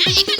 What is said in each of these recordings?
এখানে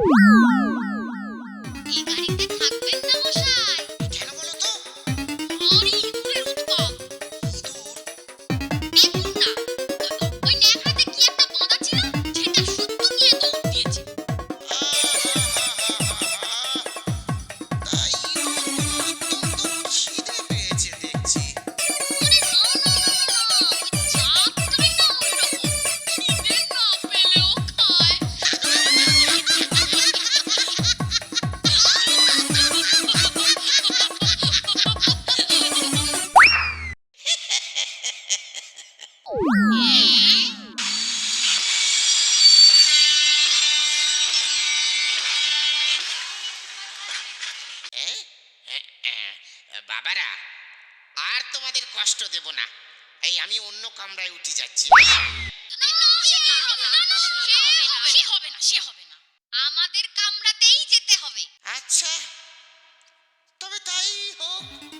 Yeah. বাবারা আর তোমাদের কষ্ট দেব না। এই আমি অন্য কামরায় উঠে যাচ্ছি। আমাদের কামরাতেই যেতে হবে। আচ্ছা তবে তাই হোক।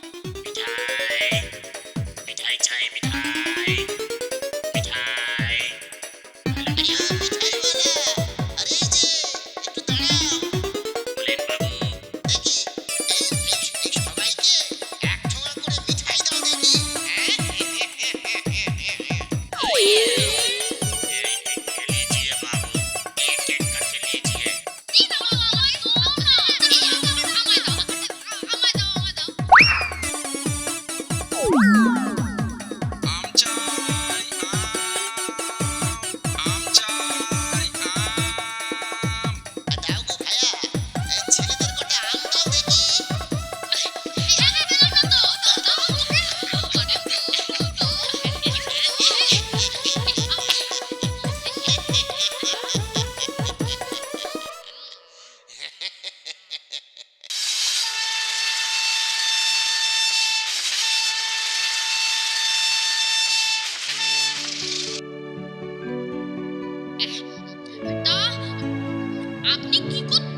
আপনি কি করতে